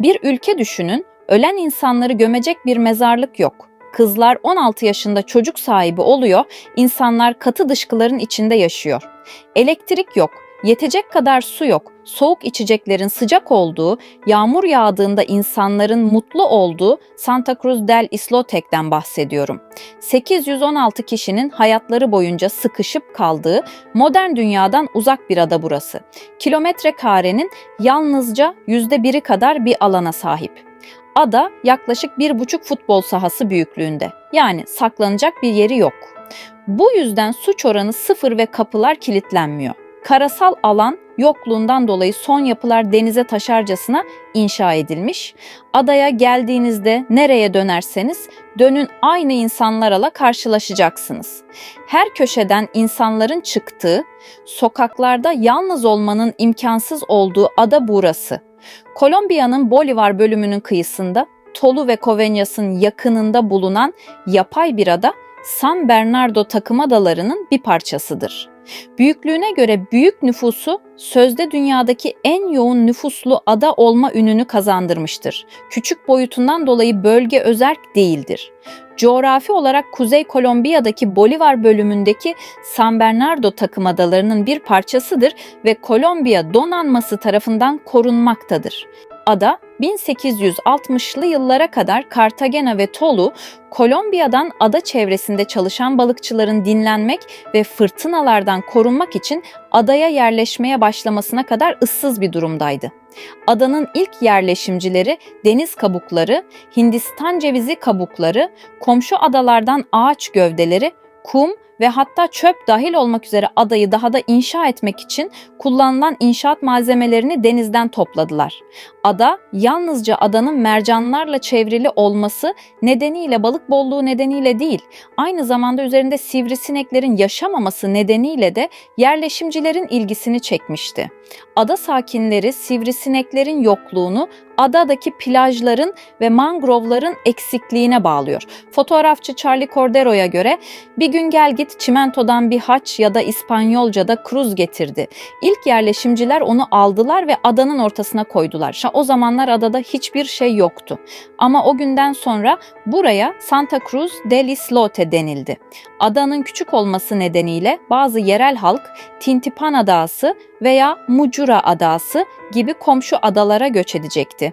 Bir ülke düşünün, ölen insanları gömecek bir mezarlık yok. Kızlar 16 yaşında çocuk sahibi oluyor, insanlar katı dışkıların içinde yaşıyor. Elektrik yok, yetecek kadar su yok, soğuk içeceklerin sıcak olduğu, yağmur yağdığında insanların mutlu olduğu Santa Cruz del Islotec'ten bahsediyorum. 816 kişinin hayatları boyunca sıkışıp kaldığı modern dünyadan uzak bir ada burası. Kilometre karenin yalnızca yüzde biri kadar bir alana sahip. Ada yaklaşık bir buçuk futbol sahası büyüklüğünde. Yani saklanacak bir yeri yok. Bu yüzden suç oranı sıfır ve kapılar kilitlenmiyor. Karasal alan yokluğundan dolayı son yapılar denize taşarcasına inşa edilmiş. Adaya geldiğinizde nereye dönerseniz dönün aynı insanlarla karşılaşacaksınız. Her köşeden insanların çıktığı, sokaklarda yalnız olmanın imkansız olduğu ada burası. Kolombiya'nın Bolivar bölümünün kıyısında Tolu ve Kovenyas'ın yakınında bulunan yapay bir ada San Bernardo takım adalarının bir parçasıdır. Büyüklüğüne göre büyük nüfusu sözde dünyadaki en yoğun nüfuslu ada olma ününü kazandırmıştır. Küçük boyutundan dolayı bölge özerk değildir. Coğrafi olarak Kuzey Kolombiya'daki Bolivar bölümündeki San Bernardo takım adalarının bir parçasıdır ve Kolombiya donanması tarafından korunmaktadır. Ada 1860'lı yıllara kadar Cartagena ve Tolu, Kolombiya'dan ada çevresinde çalışan balıkçıların dinlenmek ve fırtınalardan korunmak için adaya yerleşmeye başlamasına kadar ıssız bir durumdaydı. Adanın ilk yerleşimcileri deniz kabukları, Hindistan cevizi kabukları, komşu adalardan ağaç gövdeleri, kum ve hatta çöp dahil olmak üzere adayı daha da inşa etmek için kullanılan inşaat malzemelerini denizden topladılar. Ada yalnızca adanın mercanlarla çevrili olması nedeniyle balık bolluğu nedeniyle değil, aynı zamanda üzerinde sivrisineklerin yaşamaması nedeniyle de yerleşimcilerin ilgisini çekmişti. Ada sakinleri sivrisineklerin yokluğunu adadaki plajların ve mangrovların eksikliğine bağlıyor. Fotoğrafçı Charlie Cordero'ya göre bir gün gel git çimentodan bir haç ya da İspanyolca'da kruz getirdi. İlk yerleşimciler onu aldılar ve adanın ortasına koydular. O zamanlar adada hiçbir şey yoktu. Ama o günden sonra buraya Santa Cruz del Islote denildi. Adanın küçük olması nedeniyle bazı yerel halk Tintipan Adası veya Mucura Adası gibi komşu adalara göç edecekti.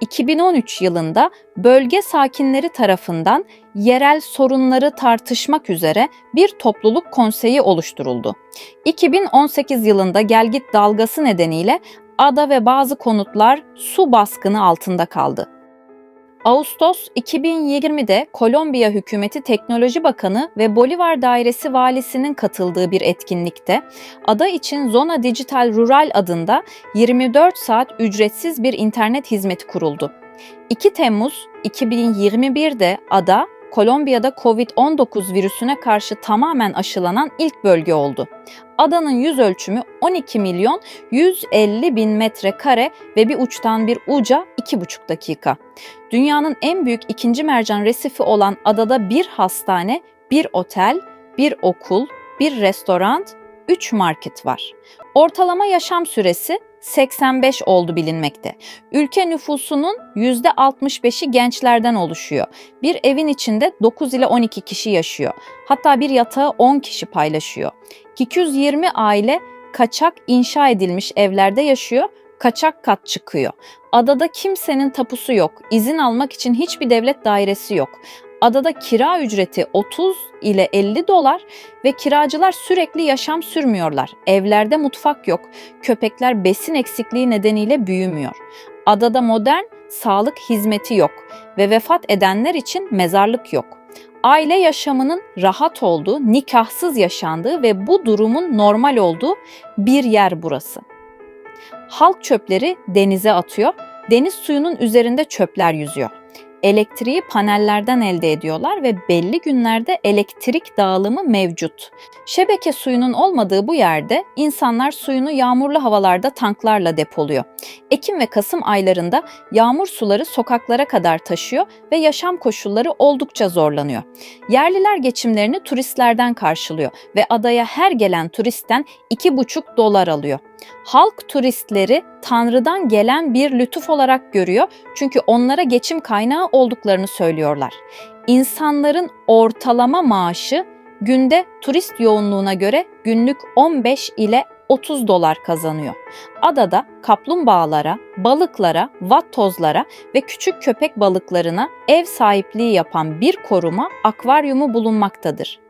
2013 yılında bölge sakinleri tarafından yerel sorunları tartışmak üzere bir topluluk konseyi oluşturuldu. 2018 yılında gelgit dalgası nedeniyle ada ve bazı konutlar su baskını altında kaldı. Ağustos 2020'de Kolombiya Hükümeti Teknoloji Bakanı ve Bolivar Dairesi Valisi'nin katıldığı bir etkinlikte ada için Zona Digital Rural adında 24 saat ücretsiz bir internet hizmeti kuruldu. 2 Temmuz 2021'de ada Kolombiya'da COVID-19 virüsüne karşı tamamen aşılanan ilk bölge oldu. Adanın yüz ölçümü 12 milyon 150 bin metrekare ve bir uçtan bir uca 2,5 dakika. Dünyanın en büyük ikinci mercan resifi olan adada bir hastane, bir otel, bir okul, bir restoran, 3 market var. Ortalama yaşam süresi 85 oldu bilinmekte. Ülke nüfusunun %65'i gençlerden oluşuyor. Bir evin içinde 9 ile 12 kişi yaşıyor. Hatta bir yatağı 10 kişi paylaşıyor. 220 aile kaçak inşa edilmiş evlerde yaşıyor, kaçak kat çıkıyor. Adada kimsenin tapusu yok. İzin almak için hiçbir devlet dairesi yok. Adada kira ücreti 30 ile 50 dolar ve kiracılar sürekli yaşam sürmüyorlar. Evlerde mutfak yok. Köpekler besin eksikliği nedeniyle büyümüyor. Adada modern sağlık hizmeti yok ve vefat edenler için mezarlık yok. Aile yaşamının rahat olduğu, nikahsız yaşandığı ve bu durumun normal olduğu bir yer burası. Halk çöpleri denize atıyor. Deniz suyunun üzerinde çöpler yüzüyor elektriği panellerden elde ediyorlar ve belli günlerde elektrik dağılımı mevcut. Şebeke suyunun olmadığı bu yerde insanlar suyunu yağmurlu havalarda tanklarla depoluyor. Ekim ve Kasım aylarında yağmur suları sokaklara kadar taşıyor ve yaşam koşulları oldukça zorlanıyor. Yerliler geçimlerini turistlerden karşılıyor ve adaya her gelen turistten 2,5 dolar alıyor. Halk turistleri Tanrı'dan gelen bir lütuf olarak görüyor çünkü onlara geçim kaynağı olduklarını söylüyorlar. İnsanların ortalama maaşı günde turist yoğunluğuna göre günlük 15 ile 30 dolar kazanıyor. Adada kaplumbağalara, balıklara, vattozlara ve küçük köpek balıklarına ev sahipliği yapan bir koruma akvaryumu bulunmaktadır.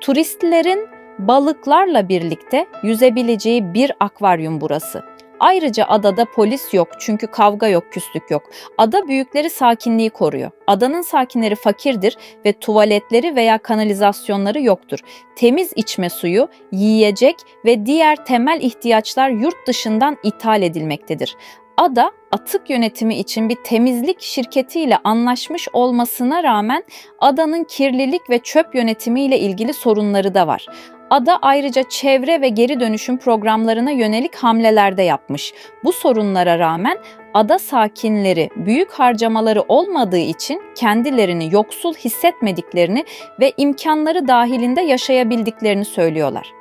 Turistlerin balıklarla birlikte yüzebileceği bir akvaryum burası. Ayrıca adada polis yok çünkü kavga yok, küslük yok. Ada büyükleri sakinliği koruyor. Adanın sakinleri fakirdir ve tuvaletleri veya kanalizasyonları yoktur. Temiz içme suyu, yiyecek ve diğer temel ihtiyaçlar yurt dışından ithal edilmektedir. Ada atık yönetimi için bir temizlik şirketiyle anlaşmış olmasına rağmen adanın kirlilik ve çöp yönetimiyle ilgili sorunları da var. Ada ayrıca çevre ve geri dönüşüm programlarına yönelik hamlelerde yapmış. Bu sorunlara rağmen ada sakinleri büyük harcamaları olmadığı için kendilerini yoksul hissetmediklerini ve imkanları dahilinde yaşayabildiklerini söylüyorlar.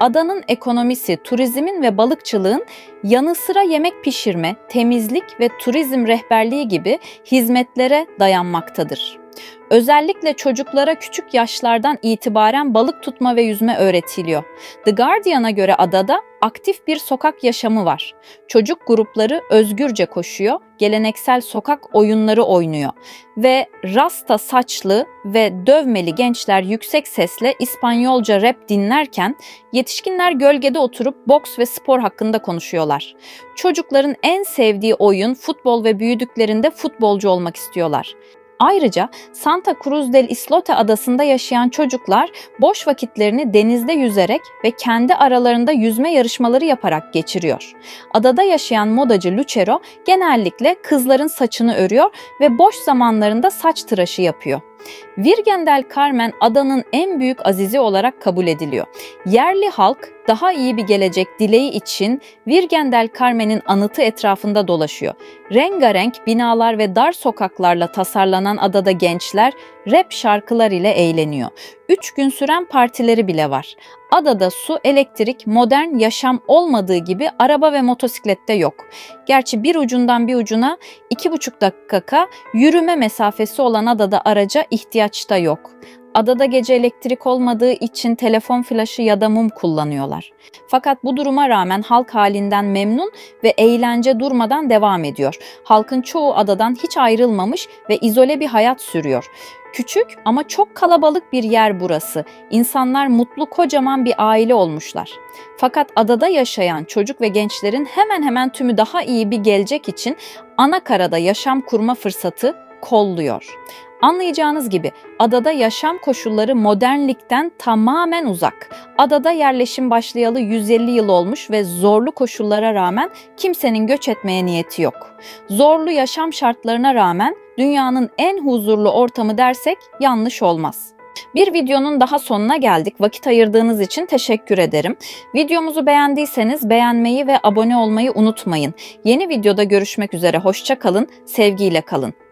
Adanın ekonomisi turizmin ve balıkçılığın yanı sıra yemek pişirme, temizlik ve turizm rehberliği gibi hizmetlere dayanmaktadır. Özellikle çocuklara küçük yaşlardan itibaren balık tutma ve yüzme öğretiliyor. The Guardian'a göre adada aktif bir sokak yaşamı var. Çocuk grupları özgürce koşuyor, geleneksel sokak oyunları oynuyor ve rasta saçlı ve dövmeli gençler yüksek sesle İspanyolca rap dinlerken yetişkinler gölgede oturup boks ve spor hakkında konuşuyorlar. Çocukların en sevdiği oyun futbol ve büyüdüklerinde futbolcu olmak istiyorlar. Ayrıca Santa Cruz del Islote adasında yaşayan çocuklar boş vakitlerini denizde yüzerek ve kendi aralarında yüzme yarışmaları yaparak geçiriyor. Adada yaşayan modacı Lucero genellikle kızların saçını örüyor ve boş zamanlarında saç tıraşı yapıyor. Virgen del Carmen adanın en büyük azizi olarak kabul ediliyor. Yerli halk daha iyi bir gelecek dileği için Virgen del Carmen'in anıtı etrafında dolaşıyor. Rengarenk binalar ve dar sokaklarla tasarlanan adada gençler rap şarkılar ile eğleniyor. Üç gün süren partileri bile var. Adada su, elektrik, modern yaşam olmadığı gibi araba ve motosiklette yok. Gerçi bir ucundan bir ucuna iki buçuk dakika yürüme mesafesi olan adada araca ihtiyaç da yok. Adada gece elektrik olmadığı için telefon flaşı ya da mum kullanıyorlar. Fakat bu duruma rağmen halk halinden memnun ve eğlence durmadan devam ediyor. Halkın çoğu adadan hiç ayrılmamış ve izole bir hayat sürüyor. Küçük ama çok kalabalık bir yer burası. İnsanlar mutlu kocaman bir aile olmuşlar. Fakat adada yaşayan çocuk ve gençlerin hemen hemen tümü daha iyi bir gelecek için ana karada yaşam kurma fırsatı kolluyor. Anlayacağınız gibi adada yaşam koşulları modernlikten tamamen uzak. Adada yerleşim başlayalı 150 yıl olmuş ve zorlu koşullara rağmen kimsenin göç etmeye niyeti yok. Zorlu yaşam şartlarına rağmen dünyanın en huzurlu ortamı dersek yanlış olmaz. Bir videonun daha sonuna geldik. Vakit ayırdığınız için teşekkür ederim. Videomuzu beğendiyseniz beğenmeyi ve abone olmayı unutmayın. Yeni videoda görüşmek üzere. Hoşça kalın, sevgiyle kalın.